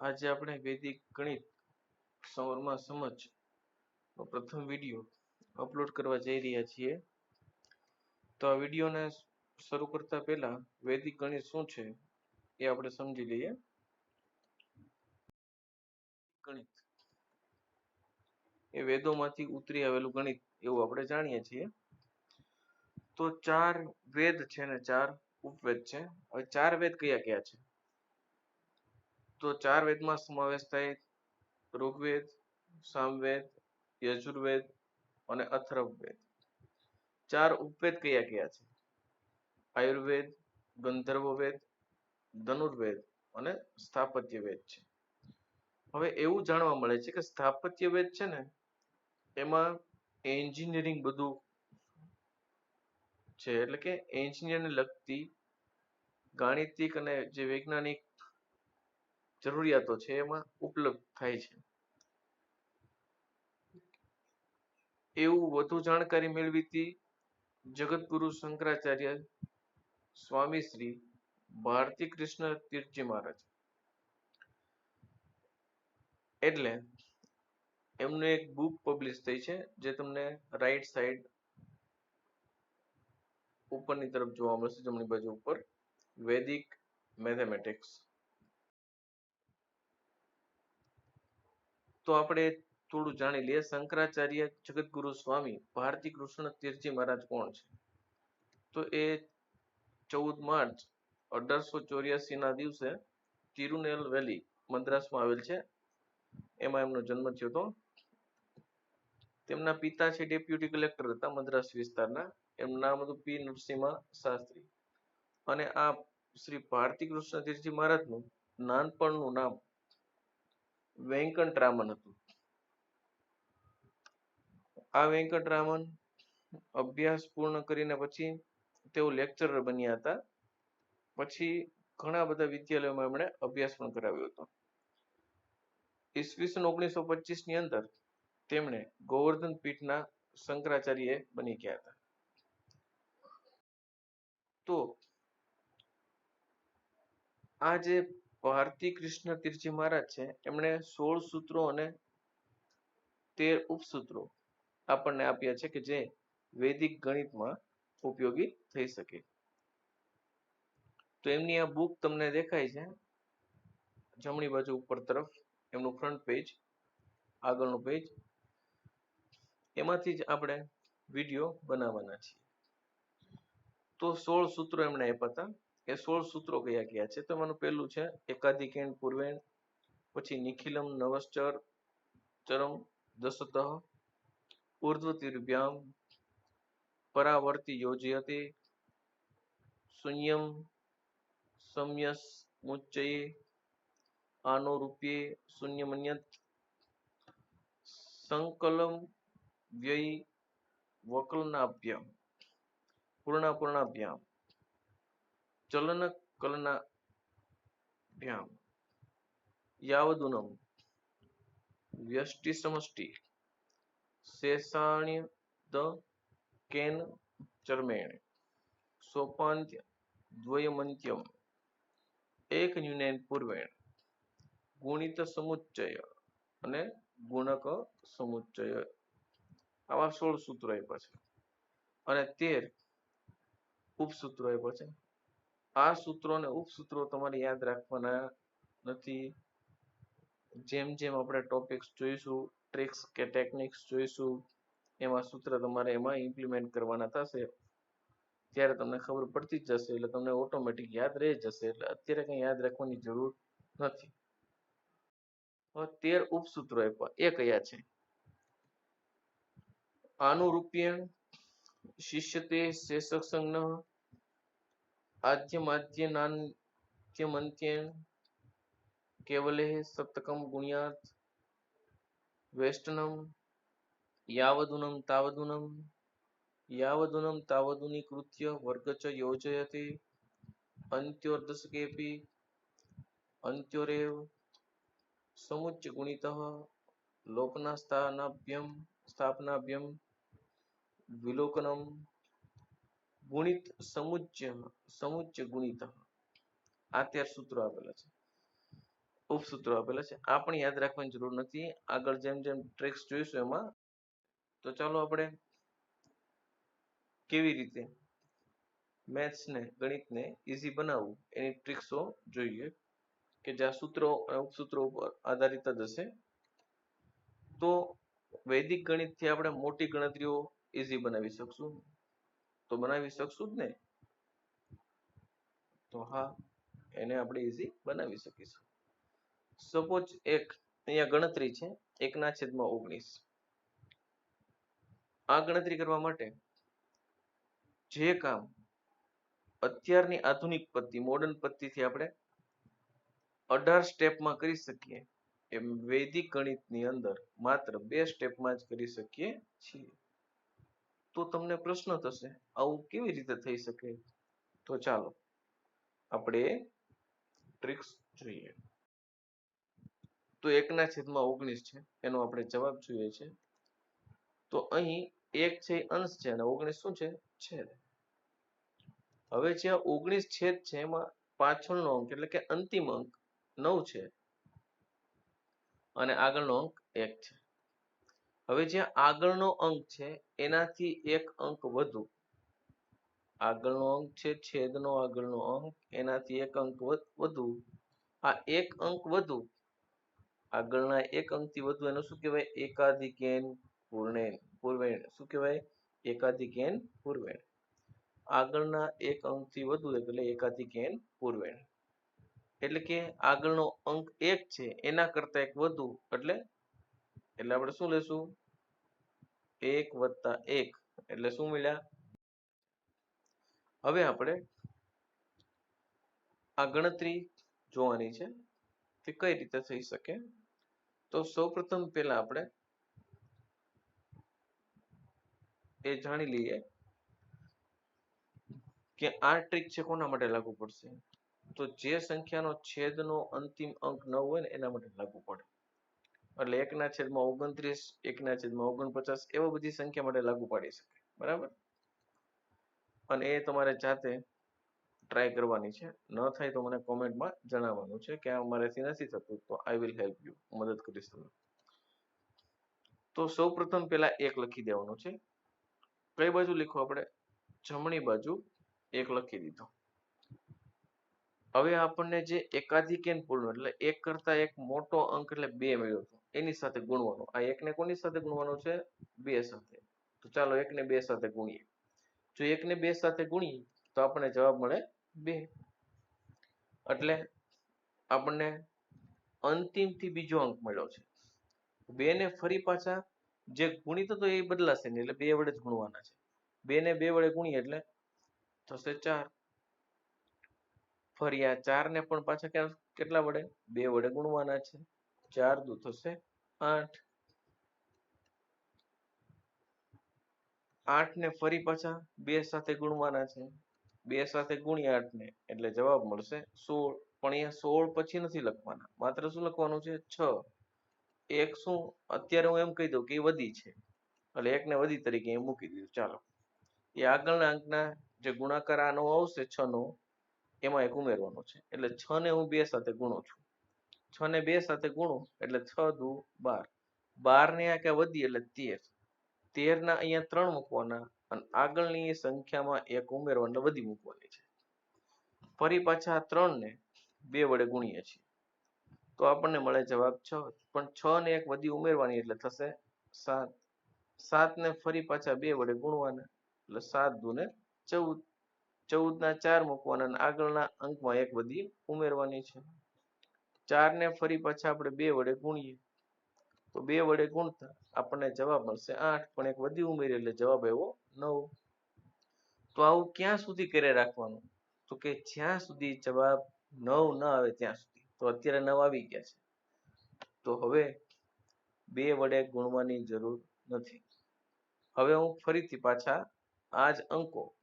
આજે આપણે વૈદિક ગણિત સૌરમાં સમજ પ્રથમ વીડિયો અપલોડ કરવા જઈ રહ્યા છીએ. તો આ વિડીયોને શરૂ કરતા પહેલા વૈદિક ગણિત શું છે એ આપણે સમજી લઈએ. ગણિત. એ વેદોમાંથી ઉતરી આવેલું ગણિત એવું આપણે જાણીએ છીએ. તો ચાર વેદ છે ને, ચાર ઉપવેદ છે. હવે ચાર વેદ કયા કયા છે? તો ચાર વેદમાં સમાવેશ થાય. ઋગ્વેદ, સામવેદ, યજુર્વેદ અને અથર્વવેદ. ચાર ઉપવેદ કયા કયા છે? આયુર્વેદ, ગંધર્વવેદ, ધનુર્વેદ અને સ્થાપત્યવેદ છે. હવે એવું જાણવા મળે છે કે સ્થાપત્યવેદ છે ને, એમાં એન્જિનિયરિંગ બધું છે. એટલે કે એન્જિનિયરને લગતી ગાણિતિક અને જે વૈજ્ઞાનિક જરૂરિયાતો છે એમાં ઉપલબ્ધ થાય છે. એવું વધુ જાણકારી મેળવી હતી જગતગુરુ શંકરાચાર્ય સ્વામી શ્રી ભારતી કૃષ્ણ તીર્થજી મહારાજ. એટલે એમનું એક બુક પબ્લિશ થઈ છે જે તમને રાઈટ સાઈડ ઉપરની તરફ જોવા મળશે જમણી બાજુ ઉપર વૈદિક મેથેમેટિક્સ તો આપણે થોડું જાણી લઈએ. શંકરાચાર્ય જગતગુરુ સ્વામી ભારતી કૃષ્ણ તીર્થજી મહારાજ કોણ છે? તો એ ચૌદ માર્ચ અઢારસો ચોર્યાસી ના દિવસે તિરુનેલ વેલી મદ્રાસમાં આવેલ છે. એમાં એમનો જન્મ થયો હતો. તેમના પિતા છે ડેપ્યુટી કલેક્ટર હતા મદ્રાસ વિસ્તારના. એમનું નામ હતું પી નરસિંહ શાસ્ત્રી. અને આ શ્રી ભારતી કૃષ્ણ તીર્થજી મહારાજનું નાનપણનું નામ વેંકટરામન હતું. આ વેંકટરામન અભ્યાસ પૂર્ણ કરીને પછી તેઓ લેક્ચરર બન્યા હતા. પછી ઘણા બધા વિદ્યાલયોમાં એમણે અભ્યાસ પણ કરાવ્યો હતો. ઈસવીસન ઓગણીસો પચીસની અંદર તેમણે ગોવર્ધન પીઠના શંકરાચાર્ય બની ગયા હતા. તો આ જે ભારતી કૃષ્ણ તીર્થજી મહારાજ છે. એમણે સોળ સૂત્રો અને તેર ઉપસૂત્રો આપણને આપ્યા છે કે જે વૈદિક ગણિતમાં ઉપયોગી થઈ શકે. તો એમની આ બુક તમને દેખાય છે. જમણી બાજુ ઉપર તરફ એમનું ફ્રન્ટ પેજ આગળનું પેજ એમાંથી જ આપણે વીડિયો બનાવવાના છીએ. તો સોળ સૂત્રો એમણે આપ્યા હતા. એ સોળ સૂત્રો કયા કયા છે. તો એમાંનું પહેલું છે એકાધિકેણ પૂર્વેણ, પછી નિખિલમ, નવશ્ચર, ચરમ, દશતઃ, ઉર્ધ્વતિર્ભ્યામ, પરાવર્તી યોજયતે શૂન્યમ, સમ્યસ, મુચ્ચયે, આનોરૂપ્યે, શૂન્યમન્યત, સંકલમ, વ્યય, વકલનાભ્યામ, પૂર્ણાપૂર્ણાભ્યામ. ચલન કલનાભ્યામ યાવદુનમ. વ્યષ્ટિ સમષ્ટિ. શેષાણ્ય દ કેન ચર્મેણ. સોપાંત્ય. દ્વયમંત્યમ. એક ન્યુનેન પૂર્વેણ. ગુણિત સમુચ્ચય અને ગુણક સમુચ્ચય. આવા સોળ સૂત્રો આપ્યા છે. અને તેર ઉપસૂત્રો આપ્યા છે. આ સૂત્રો અને ઉપસૂત્રો તમારે યાદ રાખવાના નથી. જેમ જેમ આપણે ટોપિક્સ જોઈશું ટ્રિક્સ કે ટેકનિક્સ જોઈશું એમાં સૂત્ર તમારે એમાં ઇમ્પ્લિમેન્ટ કરવાના થશે. ત્યારે તમને ખબર પડતી જ જશે, એટલે તમને ઓટોમેટિક યાદ રહી જશે, એટલે અત્યારે કંઈ યાદ રાખવાની જરૂર નથી. તેર ઉપસૂત્રો એ કયા છે? આનુરૂપ્યણ શિષ્યતે શેષક સંજ્ઞ केवल केवलैः सप्तकं गुण्यात् वेष्टनं यावदुनं तावदुनं, यावदुनं तावदुनीकृत्य वर्ग च योजयते, अन्त्योर्दशकेऽपि अन्त्योरेव समुच्चगुणितः लोपनास्थानाभ्यं स्थापनाभ्यं विलोकनम ગુણિત સમુચ્ય સમુચ્ય ગુણિત આ તેર સૂત્રો આપેલા છે. ઉપસૂત્રો આપેલા છે. આ પણ યાદ રાખવાની જરૂર નથી. આગળ જેમ જેમ ટ્રિક્સ જોઈશું એમાં, તો ચાલો આપણે કેવી રીતે મેથ્સને ગણિતને ઇઝી બનાવવું એની ટ્રિક્સો જોઈએ. કે જ્યાં સૂત્રો અને ઉપસૂત્રો ઉપર આધારિત જ હશે. તો વૈદિક ગણિતથી આપણે મોટી ગણતરીઓ ઇઝી બનાવી શકશું. તો બનાવી શકશું જ ને તો હા, એને આપણે ઇઝી બનાવી શકીશું. સપોઝ એક, અહીંયા ગણતરી છે એકના છેદમાં ઓગણીસ. આ ગણતરી કરવા માટે જે કામ અત્યારની આધુનિક પદ્ધતિ મોડર્ન પદ્ધતિથી આપણે અઢાર સ્ટેપમાં કરી શકીએ, એમ વૈદિક ગણિતની અંદર માત્ર બે સ્ટેપમાં જ કરી શકીએ છીએ. તો તમને પ્રશ્ન થશે, આવું કેવી રીતે થઈ શકે? તો ચાલો, આપણે ટ્રિક્સ જોઈએ. તો એકના છેદમાં ઓગણીસ છે, એનો આપણે જવાબ જોઈએ છે. તો અહીં એક છે અંશ છે અને ઓગણીસ શું છે? છેદ. હવે જે ઓગણીસ છેદ છે, એમાં પાછળનો અંક એટલે કે અંતિમ અંક નવ છે. અને આગળનો અંક એક છે. હવે જે આગળનો અંક છે, એનાથી એક અંક વધુ. આગળનો અંક છે, છેદનો આગળનો અંક, એનાથી એક અંક વધ- આ એક અંક વધુ. આગળના એક અંકથી વધુ એનું શું કહેવાય? એકાધિકેન પૂર્ણેન પૂર્વેણ. શું કહેવાય? એકાધિકેન પૂર્વેણ. આગળના એક અંકથી વધુ એટલે એકાધિકેન પૂર્વેણ. એટલે કે આગળનો અંક એક છે, એના કરતા એક વધુ. એટલે એટલે આપણે શું લેશું? એક વત્તા એક. એટલે શું મળ્યા? હવે આપણે આ ગણતરી જોવાની છે કે કઈ રીતે થઈ શકે. તો સૌપ્રથમ પહેલા આપણે એ જાણી લઈએ કે આ ટ્રીક છે કોના માટે લાગુ પડશે? તો જે સંખ્યાનો છેદનો અંતિમ અંક ન હોય ને એના માટે લાગુ પડે. એટલે એકના છેદમાં ઓગણત્રીસ, એકના છેદમાં ઓગણપચાસ એવો બધી સંખ્યા માટે લાગુ પાડી શકે બરાબર? અને એ તમારે જાતે ટ્રાય કરવાની છે. ન થાય તો મને કોમેન્ટમાં જણાવવાનું છે કે આ મારેથી નથી થતું, તો આઈ વિલ હેલ્પ યુ મદદ કરીશ તમને. તો સૌપ્રથમ પહેલા એક લખી દેવાનું છે. કઈ બાજુ લખો આપણે? જમણી બાજુ એક લખી દીધો. હવે આપણને જે એકાધિકેન પૂર્ણ એટલે એક કરતા એક મોટો અંક એટલે બે મળ્યો હતો એની સાથે ગુણવાનો. આ એકને કોની સાથે ગુણવાનો છે? બે સાથે. તો ચાલો એકને બે સાથે ગુણીએ. જો એકને બે સાથે ગુણીએ, તો આપણને જવાબ મળે બે. એટલે આપણને અંતિમથી બીજો અંક મળ્યો છે. બે ને ફરી પાછા જે ગુણિત હતો એ બદલાશે નહીં, એટલે બે વડે જ ગુણવાના છે. બે ને બે વડે ગુણીએ એટલે થશે ચાર. ફરી આ ચાર ને પણ પાછા કેટલા વડે? બે વડે ગુણવાના છે. ચાર દુ થશે આઠ. આઠ ને ફરી પાછા બે સાથે ગુણવાના છે. બે સાથે ગુણ્યા આઠ ને એટલે જવાબ મળશે સોળ. પણ અહીંયા સોળ પછી નથી લખવાના. માત્ર શું લખવાનું છે? છ. એક શું? અત્યારે હું એમ કહી દઉં કે એ વધી છે. એટલે એકને વધી તરીકે મૂકી દીધું. ચાલો. એ આગળના અંકના જે ગુણાકાર આનો આવશે છ નો એમાં એક ઉમેરવાનો છે. એટલે છ ને હું બે સાથે ગુણો છું. છ ને બે સાથે ગુણું, એટલે છ દુ બાર. બાર ને આ ક્યાં વધી, એટલે તેર. તેર ના અહીંયા ત્રણ મૂકવાના અને આગળની સંખ્યામાં એક ઉમેરવા વધી મૂકવાની છે. ફરી પાછા ત્રણ ને બે વડે ગુણીએ છીએ. તો આપણને મળે જવાબ છ. પણ છ ને એક વધી ઉમેરવાની એટલે થશે સાત. સાત ને ફરી પાછા બે વડે ગુણવાના, એટલે સાત દુ ને ચૌદ. ચૌદ ના ચાર મૂકવાના આગળના અંકમાં એક બધી ઉમેરવાની છે. ચાર ને ફરી પાછા આપણે બે વડે ગુણીએ. તો બે વડે ગુણતા આપણને જવાબ મળશે આઠ, પણ એક વધી ઉમેરી એટલે જવાબ એવો નવ. તો આવું ક્યાં સુધી કરે રાખવાનું? તો કે જ્યાં સુધી જવાબ નવ ન આવે ત્યાં સુધી. તો અત્યારે નવ આવી ગયા છે. તો હવે બે વડે ગુણવાની જરૂર નથી. હવે હું ફરીથી પાછા આ જ અંકો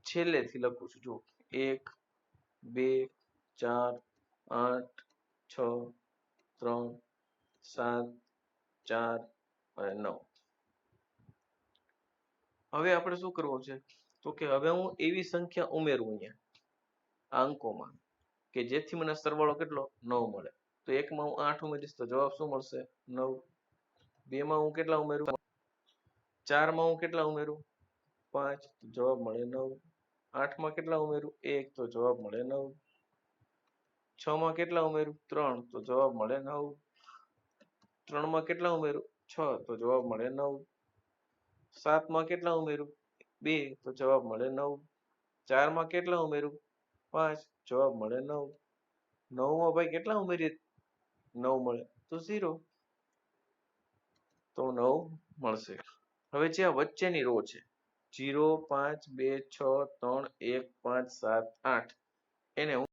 છેલ્લેથી લખું છું. જો એક, બે, ચાર, આઠ, છ, ત્રણ, સાત, ચાર અને નવ. હવે આપણે શું કરવું છે? તો કે હવે હું એવી સંખ્યા ઉમેરું અહીંયા આ અંકોમાં કે જેથી મને સરવાળો કેટલો? નવ મળે. તો એકમાં હું આઠ ઉમેરીશ, તો જવાબ શું મળશે? નવ. બે માં હું કેટલા ઉમેરું? ચારમાં હું કેટલા ઉમેરું? પાંચ. જવાબ મળે નવ. આઠમાં કેટલા ઉમેરું એક તો જવાબ મળે નવ. છ માં કેટલા ઉમેરું ત્રણ તો જવાબ મળે નવ. ત્રણમાં કેટલા ઉમેરું છ તો જવાબ મળે નવ. સાતમાં કેટલા ઉમેરું બે તો જવાબ મળે નવ. ચારમાં કેટલા ઉમેરું પાંચ જવાબ મળે નવ. નવમાં ભાઈ કેટલા ઉમેરીએ નવ મળે. તો ઝીરો. તો નવ મળશે. હવે જે આ વચ્ચેની રો છે જીરો પાંચ બે છ ત્રણ એક પાંચ સાત આઠ. એને હું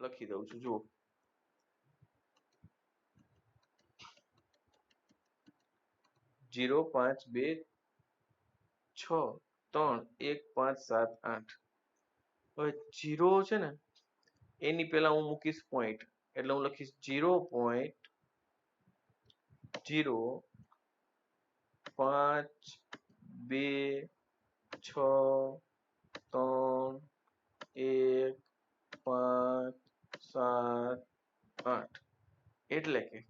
લખી દઉં છું, જુઓ. જીરો પાંચ બે છ ત્રણ એક પાંચ સાત આઠ. હવે જીરો છે ને, એની પહેલા હું મૂકીશ પોઈન્ટ એટલે હું લખીશ જીરો પોઈન્ટ જીરો પાંચ, બે, છ, ત્રણ, એક, પાંચ, સાત, આઠ. એટલે કે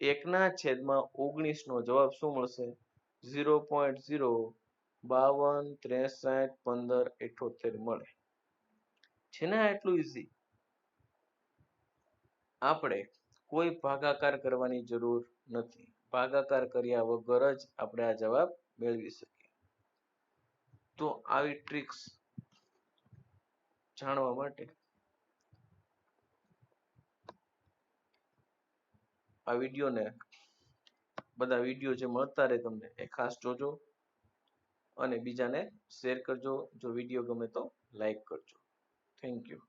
એકના છેદમાં ઓગણીસ નો જવાબ શું મળશે? ઝીરો પોઈન્ટ ઝીરો, બાવન, ત્રેસઠ, પંદર ઇઠોતેર મળે. છે ને એટલું ઈઝી આપણે કોઈ ભાગાકાર કરવાની જરૂર નથી. ભાગાકાર કર્યા વગર જ આપણે આ જવાબ મેળવી શકીએ. તો આવી ટ્રિક્સ જાણવા માટે આ વિડીયોને બધા વીડિયો જે મળતા રહે તમને એ ખાસ જોજો અને બીજાને શેર કરજો. જો વીડિયો ગમે તો લાઈક કરજો. Thank you